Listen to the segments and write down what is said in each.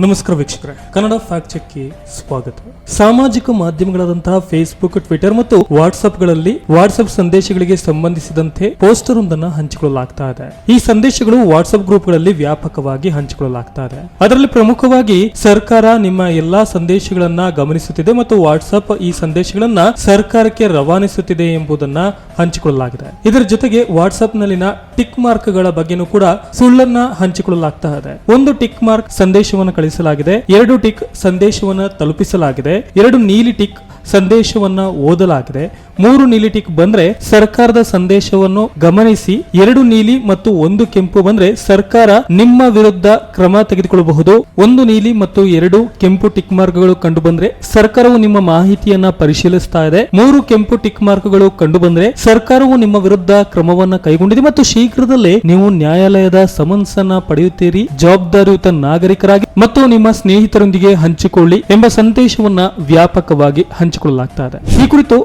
ನಮಸ್ಕಾರ ವೀಕ್ಷಕರೇ. ಕನ್ನಡ ಫ್ಯಾಕ್ಟ್ ಚೆಕ್ಗೆ ಸ್ವಾಗತ. ಸಾಮಾಜಿಕ ಮಾಧ್ಯಮಗಳಾದಂತಹ ಫೇಸ್ಬುಕ್ ಟ್ವಿಟರ್ ಮತ್ತು ವಾಟ್ಸ್ಆಪ್ಗಳಲ್ಲಿ ವಾಟ್ಸ್ಆಪ್ ಸಂದೇಶಗಳಿಗೆ ಸಂಬಂಧಿಸಿದಂತೆ ಪೋಸ್ಟರ್ ಒಂದನ್ನು ಹಂಚಿಕೊಳ್ಳಲಾಗ್ತಾ ಇದೆ. ಈ ಸಂದೇಶಗಳು ವಾಟ್ಸ್ಆಪ್ ಗ್ರೂಪ್ಗಳಲ್ಲಿ ವ್ಯಾಪಕವಾಗಿ ಹಂಚಿಕೊಳ್ಳಲಾಗ್ತಾ ಇದೆ. ಅದರಲ್ಲಿ ಪ್ರಮುಖವಾಗಿ ಸರ್ಕಾರ ನಿಮ್ಮ ಎಲ್ಲಾ ಸಂದೇಶಗಳನ್ನ ಗಮನಿಸುತ್ತಿದೆ ಮತ್ತು ವಾಟ್ಸ್ಆಪ್ ಈ ಸಂದೇಶಗಳನ್ನ ಸರ್ಕಾರಕ್ಕೆ ರವಾನಿಸುತ್ತಿದೆ ಎಂಬುದನ್ನ ಹಂಚಿಕೊಳ್ಳಲಾಗಿದೆ. ಇದರ ಜೊತೆಗೆ ವಾಟ್ಸ್ಆಪ್ ನಲ್ಲಿನ ಟಿಕ್ ಮಾರ್ಕ್ಗಳ ಬಗ್ಗೆನೂ ಕೂಡ ಸುಳ್ಳನ್ನ ಹಂಚಿಕೊಳ್ಳಲಾಗ್ತಾ ಇದೆ. ಒಂದು ಟಿಕ್ ಮಾರ್ಕ್ ಸಂದೇಶವನ್ನು ಕಳಿಸಲಾಗಿದೆ ಎರಡು ಟಿಕ್ ಸಂದೇಶವನ್ನು ತಲುಪಿಸಲಾಗಿದೆ. ಎರಡು ನೀಲಿ ಟಿಕ್ ಸಂದೇಶವನ್ನ ಓದಲಾಗಿದೆ. ಮೂರು ನೀಲಿ ಟಿಕ್ ಬಂದ್ರೆ ಸರ್ಕಾರದ ಸಂದೇಶವನ್ನು ಗಮನಿಸಿ, ಎರಡು ನೀಲಿ ಮತ್ತು ಒಂದು ಕೆಂಪು ಬಂದ್ರೆ ಸರ್ಕಾರ ನಿಮ್ಮ ವಿರುದ್ಧ ಕ್ರಮ ತೆಗೆದುಕೊಳ್ಳಬಹುದು. ಒಂದು ನೀಲಿ ಮತ್ತು ಎರಡು ಕೆಂಪು ಟಿಕ್ ಮಾರ್ಕ್ಗಳು ಕಂಡು ಬಂದ್ರೆ ಸರ್ಕಾರವು ನಿಮ್ಮ ಮಾಹಿತಿಯನ್ನ ಪರಿಶೀಲಿಸ್ತಾ ಇದೆ. ಮೂರು ಕೆಂಪು ಟಿಕ್ ಮಾರ್ಕ್ಗಳು ಕಂಡು ಬಂದ್ರೆ ಸರ್ಕಾರವು ನಿಮ್ಮ ವಿರುದ್ಧ ಕ್ರಮವನ್ನ ಕೈಗೊಂಡಿದೆ ಮತ್ತು ಶೀಘ್ರದಲ್ಲೇ ನೀವು ನ್ಯಾಯಾಲಯದ ಸಮನ್ಸ್ ಅನ್ನ ಪಡೆಯುತ್ತೀರಿ. ಜವಾಬ್ದಾರಿಯುತ ನಾಗರಿಕರಾಗಿ ಮತ್ತು ನಿಮ್ಮ ಸ್ನೇಹಿತರೊಂದಿಗೆ ಹಂಚಿಕೊಳ್ಳಿ ಎಂಬ ಸಂದೇಶವನ್ನ ವ್ಯಾಪಕವಾಗಿ ಹಂಚಿಕೊಳ್ಳಲಾಗ್ತಾ ಇದೆ. ಈ ಕುರಿತು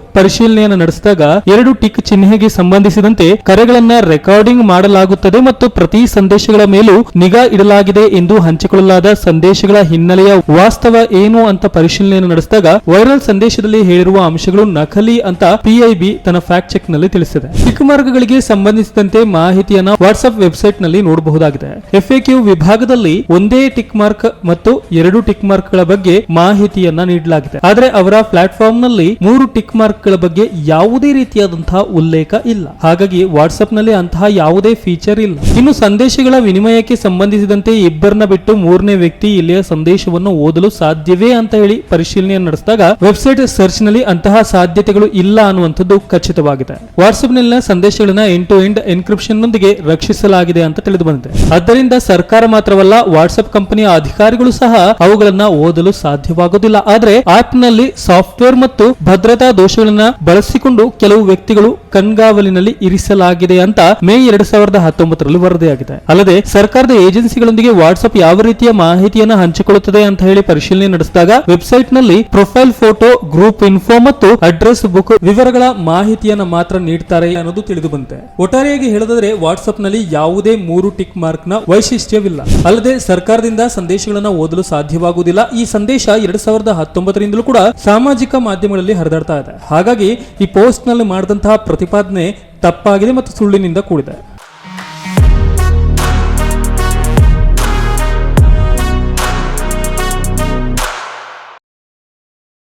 ನಡೆಸಿದಾಗ ಎರಡು ಟಿಕ್ ಚಿಹ್ನೆಗೆ ಸಂಬಂಧಿಸಿದಂತೆ ಕರೆಗಳನ್ನ ರೆಕಾರ್ಡಿಂಗ್ ಮಾಡಲಾಗುತ್ತದೆ ಮತ್ತು ಪ್ರತಿ ಸಂದೇಶಗಳ ಮೇಲೂ ನಿಗಾ ಇಡಲಾಗಿದೆ ಎಂದು ಹಂಚಿಕೊಳ್ಳಲಾದ ಸಂದೇಶಗಳ ಹಿನ್ನೆಲೆಯ ವಾಸ್ತವ ಏನು ಅಂತ ಪರಿಶೀಲನೆಯನ್ನು ನಡೆಸಿದಾಗ ವೈರಲ್ ಸಂದೇಶದಲ್ಲಿ ಹೇಳಿರುವ ಅಂಶಗಳು ನಕಲಿ ಅಂತ ಪಿಐಬಿ ತನ್ನ ಫ್ಯಾಕ್ಟ್ ಚೆಕ್ನಲ್ಲಿ ತಿಳಿಸಿದೆ. ಟಿಕ್ ಮಾರ್ಗಗಳಿಗೆ ಸಂಬಂಧಿಸಿದಂತೆ ಮಾಹಿತಿಯನ್ನ ವಾಟ್ಸ್ಆಪ್ ವೆಬ್ಸೈಟ್ನಲ್ಲಿ ನೋಡಬಹುದಾಗಿದೆ. ಎಫ್ಎಕ್ಯೂ ವಿಭಾಗದಲ್ಲಿ ಒಂದೇ ಟಿಕ್ ಮಾರ್ಕ್ ಮತ್ತು ಎರಡು ಟಿಕ್ ಮಾರ್ಕ್ಗಳ ಬಗ್ಗೆ ಮಾಹಿತಿಯನ್ನ ನೀಡಲಾಗಿದೆ. ಆದರೆ ಅವರ ಪ್ಲಾಟ್ಫಾರ್ಮ್ನಲ್ಲಿ ಮೂರು ಟಿಕ್ ಮಾರ್ಕ್ಗಳ ಬಗ್ಗೆ ಯಾವುದೇ ರೀತಿಯಾದಂತಹ ಉಲ್ಲೇಖ ಇಲ್ಲ. ಹಾಗಾಗಿ ವಾಟ್ಸ್ಆಪ್ನಲ್ಲಿ ಅಂತಹ ಯಾವುದೇ ಫೀಚರ್ ಇಲ್ಲ. ಇನ್ನು ಸಂದೇಶಗಳ ವಿನಿಮಯಕ್ಕೆ ಸಂಬಂಧಿಸಿದಂತೆ ಇಬ್ಬರನ್ನ ಬಿಟ್ಟು ಮೂರನೇ ವ್ಯಕ್ತಿ ಇಲ್ಲಿಯ ಸಂದೇಶವನ್ನು ಓದಲು ಸಾಧ್ಯವೇ ಅಂತ ಹೇಳಿ ಪರಿಶೀಲನೆ ನಡೆಸಿದಾಗ ವೆಬ್ಸೈಟ್ ಸರ್ಚ್ನಲ್ಲಿ ಅಂತಹ ಸಾಧ್ಯತೆಗಳು ಇಲ್ಲ ಅನ್ನುವಂಥದ್ದು ಖಚಿತವಾಗಿದೆ. ವಾಟ್ಸ್ಆಪ್ ನಲ್ಲಿನ ಸಂದೇಶಗಳನ್ನ ಎಂಡ್ ಟು ಎಂಡ್ ಎನ್ಕ್ರಿಪ್ಷನ್ ನೊಂದಿಗೆ ರಕ್ಷಿಸಲಾಗಿದೆ ಅಂತ ತಿಳಿದು ಬಂದಿದೆ ಆದ್ದರಿಂದ ಸರ್ಕಾರ ಮಾತ್ರವಲ್ಲ ವಾಟ್ಸ್ಆಪ್ ಕಂಪನಿಯ ಅಧಿಕಾರಿಗಳು ಸಹ ಅವುಗಳನ್ನ ಓದಲು ಸಾಧ್ಯವಾಗುವುದಿಲ್ಲ ಆದ್ರೆ ಆಪ್ನಲ್ಲಿ ಸಾಫ್ಟ್ವೇರ್ ಮತ್ತು ಭದ್ರತಾ ದೋಷಗಳನ್ನ ಬಳಸಿಕೊಂಡು ಕೆಲವು ವ್ಯಕ್ತಿಗಳು ಕಣ್ಗಾವಲಿನಲ್ಲಿ ಇರಿಸಲಾಗಿದೆ ಅಂತ ಮೇ ಎರಡ್ ಸಾವಿರದ ಹತ್ತೊಂಬತ್ತರಲ್ಲಿ ವರದಿಯಾಗಿದೆ. ಅಲ್ಲದೆ ಸರ್ಕಾರದ ಏಜೆನ್ಸಿಗಳೊಂದಿಗೆ ವಾಟ್ಸ್ಆಪ್ ಯಾವ ರೀತಿಯ ಮಾಹಿತಿಯನ್ನು ಹಂಚಿಕೊಳ್ಳುತ್ತದೆ ಅಂತ ಹೇಳಿ ಪರಿಶೀಲನೆ ನಡೆಸಿದಾಗ ವೆಬ್ಸೈಟ್ನಲ್ಲಿ ಪ್ರೊಫೈಲ್ ಫೋಟೋ, ಗ್ರೂಪ್ ಇನ್ಫೋ ಮತ್ತು ಅಡ್ರೆಸ್ ಬುಕ್ ವಿವರಗಳ ಮಾಹಿತಿಯನ್ನ ಮಾತ್ರ ನೀಡುತ್ತಾರೆ ಅನ್ನೋದು ತಿಳಿದು ಬಂತೆ ಒಟ್ಟಾರೆಯಾಗಿ ಹೇಳೋದಾದ್ರೆ ವಾಟ್ಸ್ಆಪ್ನಲ್ಲಿ ಯಾವುದೇ ಮೂರು ಟಿಕ್ ಮಾರ್ಕ್ನ ವೈಶಿಷ್ಟ್ಯವಿಲ್ಲ. ಅಲ್ಲದೆ ಸರ್ಕಾರದಿಂದ ಸಂದೇಶಗಳನ್ನ ಓದಲು ಸಾಧ್ಯವಾಗುವುದಿಲ್ಲ. ಈ ಸಂದೇಶ ಎರಡ್ ಸಾವಿರದ ಹತ್ತೊಂಬತ್ತರಿಂದಲೂ ಕೂಡ ಸಾಮಾಜಿಕ ಮಾಧ್ಯಮಗಳಲ್ಲಿ ಹರಿದಾಡ್ತಾ ಇದೆ. ಹಾಗಾಗಿ ಈ ಪೋಸ್ಟ್ನಲ್ಲಿ ಮಾಡಿದಂತಹ ಪ್ರತಿಪಾದನೆ ತಪ್ಪಾಗಿದೆ ಮತ್ತು ಸುಳ್ಳಿನಿಂದ ಕೂಡಿದೆ.